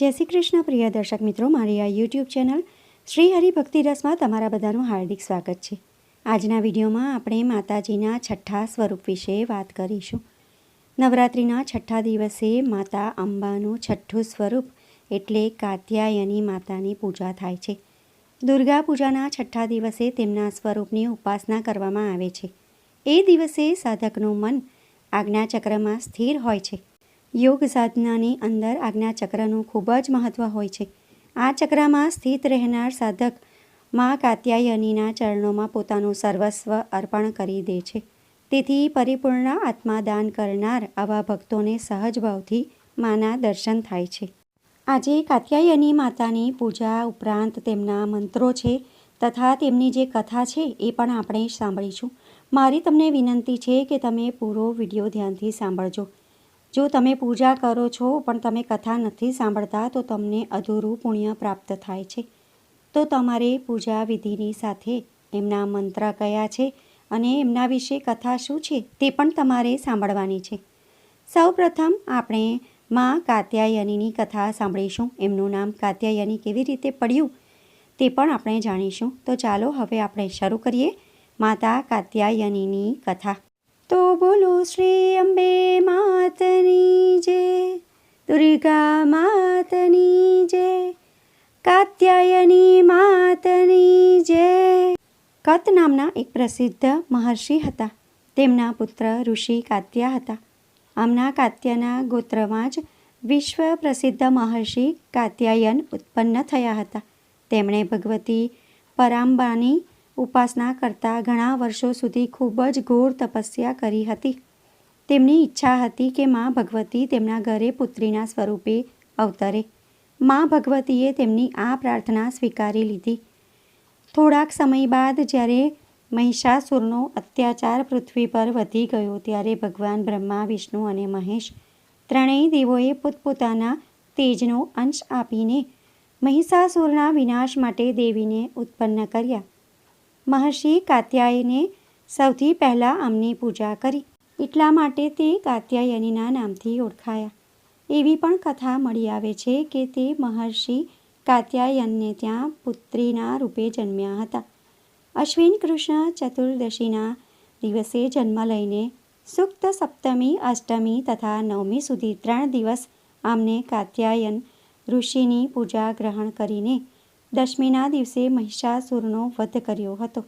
જય શ્રી કૃષ્ણ, પ્રિય દર્શક મિત્રો. મારી આ યુટ્યુબ ચેનલ શ્રી હરિભક્તિ રસમાં તમારા બધાનું હાર્દિક સ્વાગત છે. આજના વિડીયોમાં આપણે માતાજીના છઠ્ઠા સ્વરૂપ વિશે વાત કરીશું. નવરાત્રિના છઠ્ઠા દિવસે માતા અંબાનું છઠ્ઠું સ્વરૂપ એટલે કાત્યાયની માતાની પૂજા થાય છે. દુર્ગા પૂજાના છઠ્ઠા દિવસે તેમના સ્વરૂપની ઉપાસના કરવામાં આવે છે. એ દિવસે સાધકનું મન આજ્ઞાચક્રમાં સ્થિર હોય છે. યોગ સાધનાની અંદર આજ્ઞા ચક્રનું ખૂબ જ મહત્ત્વ હોય છે. આ ચક્રમાં સ્થિત રહેનાર સાધક મા કાત્યાયનીના ચરણોમાં પોતાનું સર્વસ્વ અર્પણ કરી દે છે. તેથી પરિપૂર્ણ આત્માદાન કરનાર આવા ભક્તોને સહજ ભાવથી માના દર્શન થાય છે. આજે કાત્યાયની માતાની પૂજા ઉપરાંત તેમના મંત્રો છે તથા તેમની જે કથા છે એ પણ આપણે સાંભળીશું. મારી તમને વિનંતી છે કે તમે પૂરો વીડિયો ધ્યાનથી સાંભળજો. જો તમે પૂજા કરો છો પણ તમે કથા નથી સાંભળતા, તો તમને અધૂરું પુણ્ય પ્રાપ્ત થાય છે. તો તમારે પૂજા વિધિની સાથે એમના મંત્ર કયા છે અને એમના વિશે કથા શું છે તે પણ તમારે સાંભળવાની છે. સૌપ્રથમ આપણે માં કાત્યાયનીની કથા સાંભળીશું. એમનું નામ કાત્યાયની કેવી રીતે પડ્યું તે પણ આપણે જાણીશું. તો ચાલો હવે આપણે શરૂ કરીએ માતા કાત્યાયનીની કથા. તો બોલો શ્રી અંબે માતની જય, દુર્ગા માતની જય, કાત્યાયની માતની જય. કત નામના એક પ્રસિદ્ધ મહર્ષિ હતા. તેમના પુત્ર ઋષિ કાત્યા હતા. આમના કાત્યના ગોત્રમાં જ વિશ્વ પ્રસિદ્ધ મહર્ષિ કાત્યાયન ઉત્પન્ન થયા હતા. તેમણે ભગવતી પરાંબાની ઉપાસના કરતા ઘણા વર્ષો સુધી ખૂબ જ ઘોર તપસ્યા કરી હતી. તેમની ઈચ્છા હતી કે મા ભગવતી તેમના ઘરે પુત્રીના સ્વરૂપે અવતરે. મા ભગવતીએ તેમની આ પ્રાર્થના સ્વીકારી લીધી. થોડાક સમય બાદ જ્યારે મહિષાસુરનો અત્યાચાર પૃથ્વી પર વધી ગયો ત્યારે ભગવાન બ્રહ્મા, વિષ્ણુ અને મહેશ ત્રણેય દેવોએ પોતપોતાના તેજનો અંશ આપીને મહિષાસુરના વિનાશ માટે દેવીને ઉત્પન્ન કર્યા. મહર્ષિ કાત્યાયને સૌથી પહેલાં આમની પૂજા કરી. એટલા માટે તે કાત્યાયનીના નામથી ઓળખાયા. એવી પણ કથા મળી આવે છે કે તે મહર્ષિ કાત્યાયનને ત્યાં પુત્રીના રૂપે જન્મ્યા હતા. અશ્વિન કૃષ્ણ ચતુર્દશીના દિવસે જન્મ લઈને સુક્ત સપ્તમી, અષ્ટમી તથા નવમી સુધી ત્રણ દિવસ આમને કાત્યાયન ઋષિની પૂજા ગ્રહણ કરીને દશમીના દિવસે મહિષાસુરનો વધ કર્યો હતો.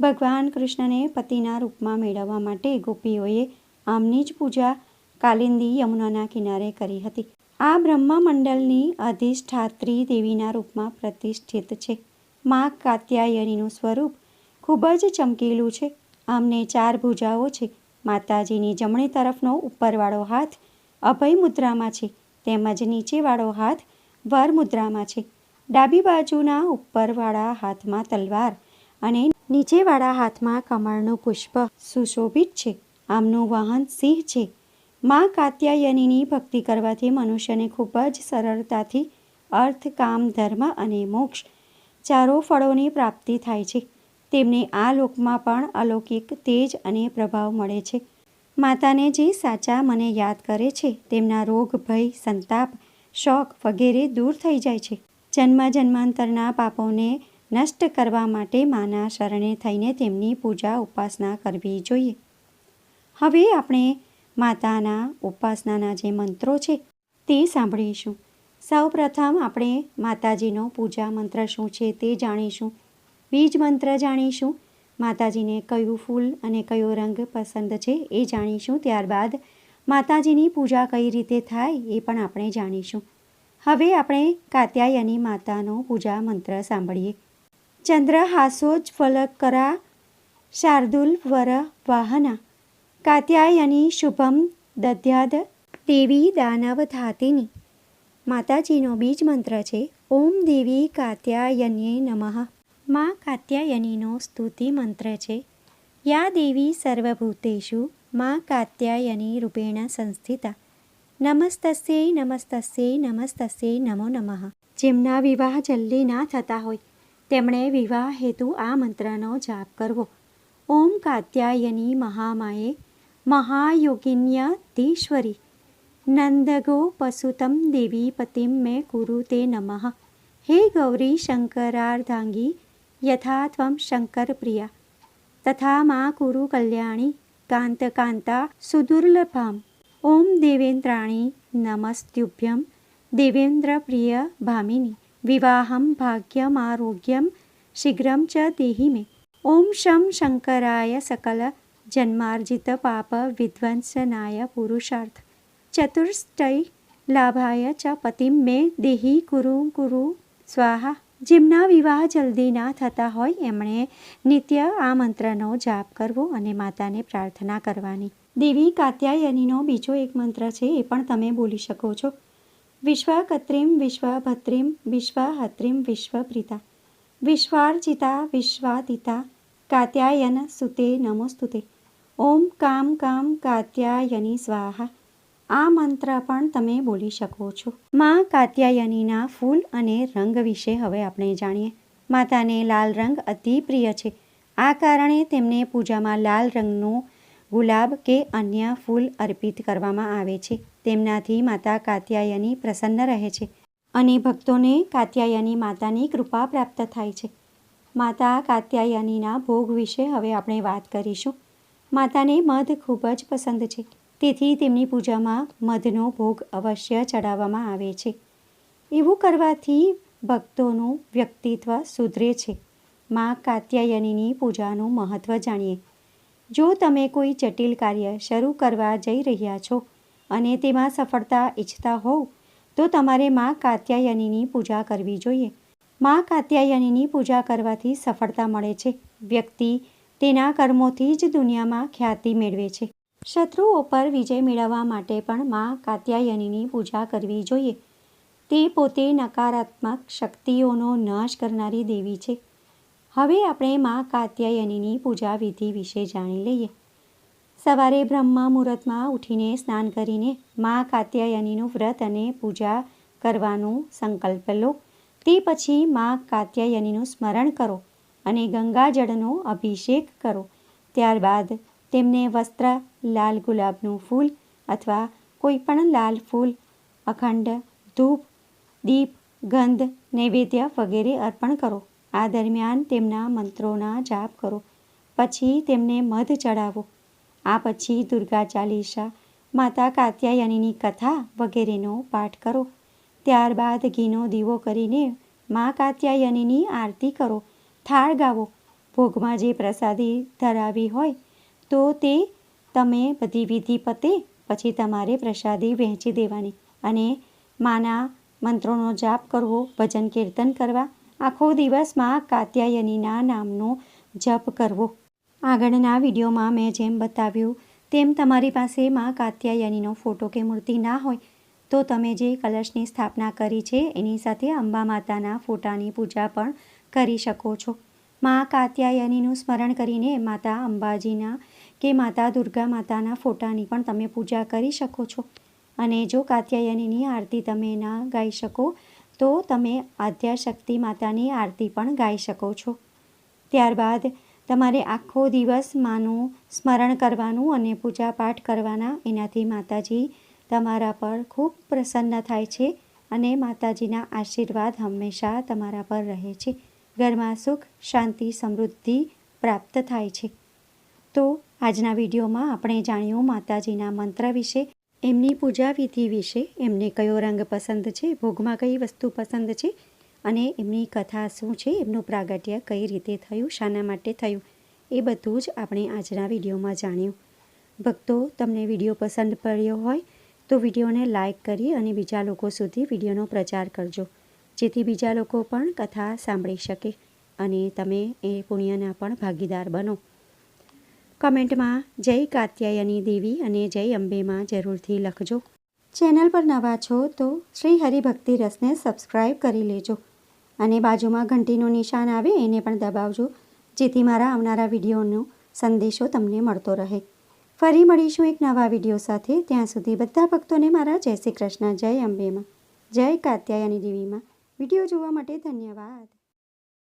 ભગવાન કૃષ્ણને પતિના રૂપમાં મેળવવા માટે ગોપીઓએ આમની જ પૂજા કાલિંદી યમુનાના કિનારે કરી હતી. આ બ્રહ્મમંડળની અધિષ્ઠાત્રી દેવીના રૂપમાં પ્રતિષ્ઠિત છે. મા કાત્યાયનીનું સ્વરૂપ ખૂબ જ ચમકીલું છે. આમને ચાર ભુજાઓ છે. માતાજીની જમણી તરફનો ઉપરવાળો હાથ અભય મુદ્રામાં છે. તેમજ નીચેવાળો હાથ વર મુદ્રામાં છે. ડાબી બાજુના ઉપરવાળા હાથમાં તલવાર અને નીચેવાળા હાથમાં કમળનું પુષ્પ સુશોભિત છે. આમનું વાહન સિંહ છે. મા કાત્યાયનીની ભક્તિ કરવાથી મનુષ્યને ખૂબ જ સરળતાથી અર્થ, કામ, ધર્મ અને મોક્ષ ચારો ફળોની પ્રાપ્તિ થાય છે. તેમને આ લોકમાં પણ અલૌકિક તેજ અને પ્રભાવ મળે છે. માતાને જે સાચા મને યાદ કરે છે, તેમના રોગ, ભય, સંતાપ શોખ વગેરે દૂર થઈ જાય છે. જન્મ જન્માંતરના પાપોને નષ્ટ કરવા માટે માના શરણે થઈને તેમની પૂજા ઉપાસના કરવી જોઈએ. હવે આપણે માતાના ઉપાસનાના જે મંત્રો છે તે સાંભળીશું. સૌ પ્રથમ આપણે માતાજીનો પૂજા મંત્ર શું છે તે જાણીશું. બીજ મંત્ર જાણીશું. માતાજીને કયું ફૂલ અને કયો રંગ પસંદ છે એ જાણીશું. ત્યારબાદ માતાજીની પૂજા કઈ રીતે થાય એ પણ આપણે જાણીશું. હવે આપણે કાત્યાયની માતાનો પૂજા મંત્ર સાંભળીએ. ચંદ્ર હાસોજ ફલકરા શાર્દુલ વર વાહના. કાત્યાયની શુભમ દધ્યાદ, દેવી દાનવધાતિની માતાજીનો બીજ મંત્ર છે, ઓમ દેવી કાત્યાયન્યે નમઃ. મા કાત્યાયનીનો સ્તુતિ મંત્ર છે, યા દેવી સર્વભૂતેષુ મા કાત્યાયની રૂપેણ સંસ્થિતા. નમસ્તસ્યે, નમસ્તસ્ય નમસ્તસ્ય, નમો નમઃ. જેમના વિવાહ જલ્દી ના થતા હોય, તેમણે વિવાહ હેતુ આ મંત્રનો જાપ કરવો. ઓમ કાત્યાયની મહામાયે મહાયોગિન્યધીશ્વરી નંદગો પસુતમ દેવી પતિમ મેં કુરુ તે નમઃ. હે ગૌરી શંકરાર્ધાંગી, યથા ત્વમ શંકર પ્રિયા. તથા મા કુરુ કલ્યાણી, કાંત કાંતા, સુદુર્લભામ. ઓમ દેવેન્દ્રાણી નમસ્ત્યુભ્યમ દેવેન્દ્ર પ્રિય ભામિની, વિવાહમ ભાગ્યમ આરોગ્યમ, શીઘ્રમ ચ દેહી મે. ઓમ શમ શંકરાય સકલ જન્માર્જિત પાપ વિધ્વંસનાય પુરુષાર્થ. ચતુર્ષ્ટય લાભાય ચ પતિમ મે. દેહી કુરુ કુરુ સ્વાહા. જેમના વિવાહ જલ્દી ના થતા હોય, એમણે નિત્ય આ મંત્રનો જાપ કરવો અને માતાને પ્રાર્થના કરવાની. દેવી કાત્યાયનીનો બીજો એક મંત્ર છે, એ પણ તમે બોલી શકો છો. વિશ્વકત્રીમ, વિશ્વભત્રીમ, વિશ્વહત્રીમ, વિશ્વપ્રિતા. વિશ્વાર્ચિતા, વિશ્વાતીતા. કાત્યાયન સુતે નમોસ્તુતે. ઓમ કામ કામ કાત્યાયની સ્વાહા. આ મંત્ર પણ તમે બોલી શકો છો. માં કાત્યાયનીના ફૂલ અને રંગ વિશે હવે આપણે જાણીએ. માતાને લાલ રંગ અતિ પ્રિય છે. આ કારણે તેમને પૂજામાં લાલ રંગનું ગુલાબ કે અન્ય ફૂલ અર્પિત કરવામાં આવે છે. તેમનાથી માતા કાત્યાયની પ્રસન્ન રહે છે અને ભક્તોને કાત્યાયની માતાની કૃપા પ્રાપ્ત થાય છે. માતા કાત્યાયનીના ભોગ વિશે હવે આપણે વાત કરીશું. માતાને મધ ખૂબ જ પસંદ છે. તેથી તેમની પૂજામાં મધનો ભોગ અવશ્ય ચડાવવામાં આવે છે. એવું કરવાથી ભક્તોનું વ્યક્તિત્વ સુધરે છે. મા કાત્યાયનીની પૂજાનું મહત્ત્વ જાણીએ. જો તમે કોઈ જટિલ કાર્ય શરૂ કરવા જઈ રહ્યા છો અને તેમાં સફળતા ઈચ્છતા હોવ, તો તમારે માં કાત્યાયનીની પૂજા કરવી જોઈએ. માં કાત્યાયનીની પૂજા કરવાથી સફળતા મળે છે. વ્યક્તિ તેના કર્મોથી જ દુનિયામાં ખ્યાતિ મેળવે છે. શત્રુઓ પર વિજય મેળવવા માટે પણ મા કાત્યાયનીની પૂજા કરવી જોઈએ. તે પોતે નકારાત્મક શક્તિઓનો નાશ કરનારી દેવી છે. હવે આપણે મા કાત્યાયનીની પૂજા વિધિ વિશે જાણી લઈએ. સવારે બ્રહ્મા મુહૂર્તમાં ઉઠીને સ્નાન કરીને મા કાત્યાયનીનું વ્રત અને પૂજા કરવાનું સંકલ્પ લો. તે પછી મા કાત્યાયનીનું સ્મરણ કરો અને ગંગાજળનો અભિષેક કરો. ત્યારબાદ તેમને વસ્ત્ર, લાલ ગુલાબનું ફૂલ અથવા કોઈપણ લાલ ફૂલ, અખંડ ધૂપ, દીપ, ગંધ, નૈવેદ્ય વગેરે અર્પણ કરો. આ દરમિયાન તેમના મંત્રોના જાપ કરો, પછી તેમને મધ ચડાવો આ પછી દુર્ગા ચાલીસા, માતા કાત્યાયનીની કથા વગેરેનો પાઠ કરો. ત્યારબાદ ઘીનો દીવો કરીને મા કાત્યાયનીની આરતી કરો. થાળ ગાવો. ભોગમાં જે પ્રસાદી ધરાવી હોય, તો તે તમે બધી વિધિ પતે, પછી તમારે પ્રસાદી વહેંચી દેવાની. અને માના મંત્રોનો જાપ કરવો, ભજન કીર્તન કરવા આખો દિવસમાં કાત્યાયનીના નામનો જપ કરવો. આગળના વિડીયોમાં મેં જેમ બતાવ્યું તેમ તમારી પાસે માં કાત્યાયનીનો ફોટો કે મૂર્તિ ના હોય, તો તમે જે કલશની સ્થાપના કરી છે એની સાથે અંબા માતાના ફોટાની પૂજા પણ કરી શકો છો. માં કાત્યાયનીનું સ્મરણ કરીને માતા અંબાજીના કે માતા દુર્ગા માતાના ફોટાની પણ તમે પૂજા કરી શકો છો. અને જો કાત્યાયનીની આરતી તમે ના ગાઈ શકો તો તમે આદ્યાશક્તિ માતાની આરતી પણ ગાઈ શકો છો. ત્યારબાદ તમારે આખો દિવસ માનું સ્મરણ કરવાનું અને પૂજાપાઠ કરવાના. એનાથી માતાજી તમારા પર ખૂબ પ્રસન્ન થાય છે અને માતાજીના આશીર્વાદ હંમેશા તમારા પર રહે છે. ઘરમાં સુખ, શાંતિ, સમૃદ્ધિ પ્રાપ્ત થાય છે. તો આજના વિડીયોમાં આપણે જાણ્યું માતાજીના મંત્ર વિશે. એમની પૂજા વિધિ વિશે એમને કયો રંગ પસંદ છે, ભોગમાં કઈ વસ્તુ પસંદ છે અને એમની કથા શું છે, એમનું પ્રાગટ્ય કઈ રીતે થયું, શાના માટે થયું, એ બધું જ આપણે આજના વિડીયોમાં જાણ્યું. ભક્તો, તમને વીડિયો પસંદ પડ્યો હોય તો વિડીયોને લાઇક કરી અને બીજા લોકો સુધી વિડીયોનો પ્રચાર કરજો, જેથી બીજા લોકો પણ કથા સાંભળી શકે અને તમે એ પુણ્યના પણ ભાગીદાર બનો. કમેન્ટમાં જય કાત્યાયની દેવી અને જય અંબેમાં જરૂરથી લખજો. ચેનલ પર નવા છો તો શ્રી હરિભક્તિ રસને સબસ્ક્રાઈબ કરી લેજો અને બાજુમાં ઘંટીનું નિશાન આવે એને પણ દબાવજો, જેથી મારા આવનારા વિડીયોનો સંદેશો તમને મળતો રહે. ફરી મળીશું એક નવા વીડિયો સાથે. ત્યાં સુધી બધા ભક્તોને મારા જય શ્રી કૃષ્ણ, જય અંબેમાં. જય કાત્યાયની દેવીમાં. વીડિયો જોવા માટે ધન્યવાદ.